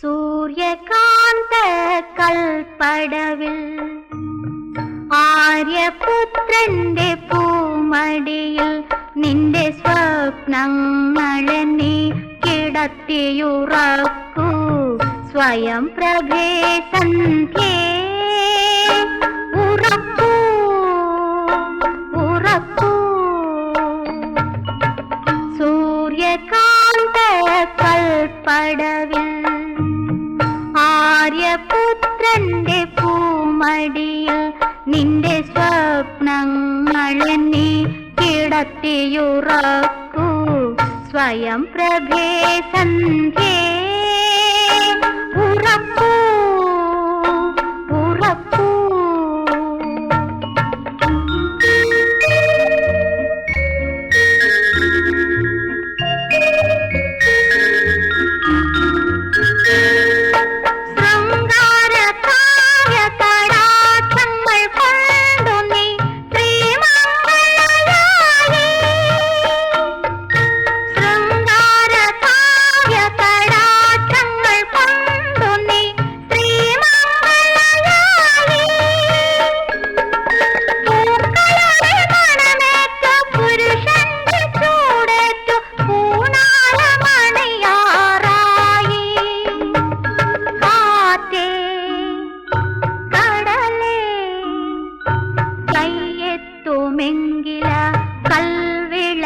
സൂര്യകാന്ത കൽപ്പടവിൽ ആര്യപുത്രന്റെ പൂമടിയിൽ നിന്റെ സ്വപ്നങ്ങളെ നീ കിടത്തിയുറക്കൂ. സ്വയം പ്രഭേ സന്ധ്യേ സൂര്യകാന്ത കൽപ്പടവിൽ ആര്യപുത്രന്റെ പൂമടിയ നിന്റെ സ്വപ്നങ്ങളെന്നെ കിടത്തിയുറക്കൂ. സ്വയം പ്രഭേ സന്ധ്യേ ഉറക്കൂ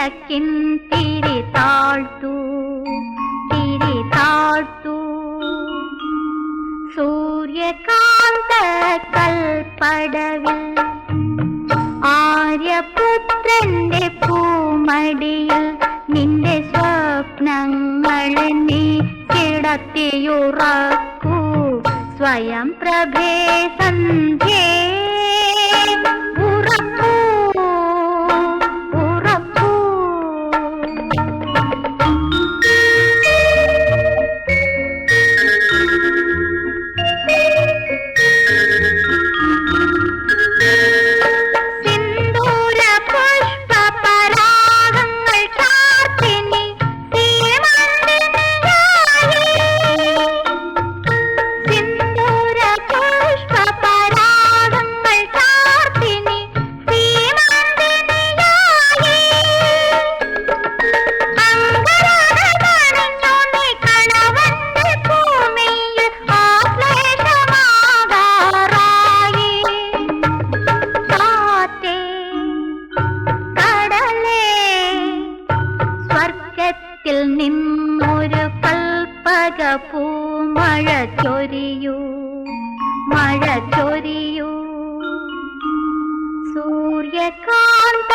കൽവിളക്കിൻ തിരി താഴ്ത്തു തിരി സൂര്യകാന്ത കൽപ്പടവിൽ ആര്യപുത്രന്റെ പൂമടിയിൽ നിന്റെ സ്വപ്നങ്ങളെ നീ കിടത്തിയുറക്കൂ. സ്വയം പ്രഭേ സന്ധ്യേ സ്വർഗത്തിൽ നിന്നൊരു കൽപ്പക പൂമഴ ചൊരിയൂ മഴ ചൊരിയൂ സൂര്യകാന്ത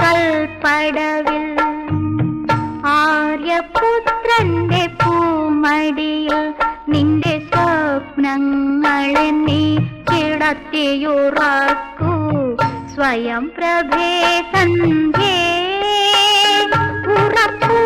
കൽപ്പടവിൽ ആര്യപുത്രന്റെ പൂമടിയിൽ നിന്റെ സ്വപ്നങ്ങളെ നീ കിടത്തിയുറക്കൂ. സ്വയം പ്രഭേ സന്ധ്യേ ഉറക്കൂ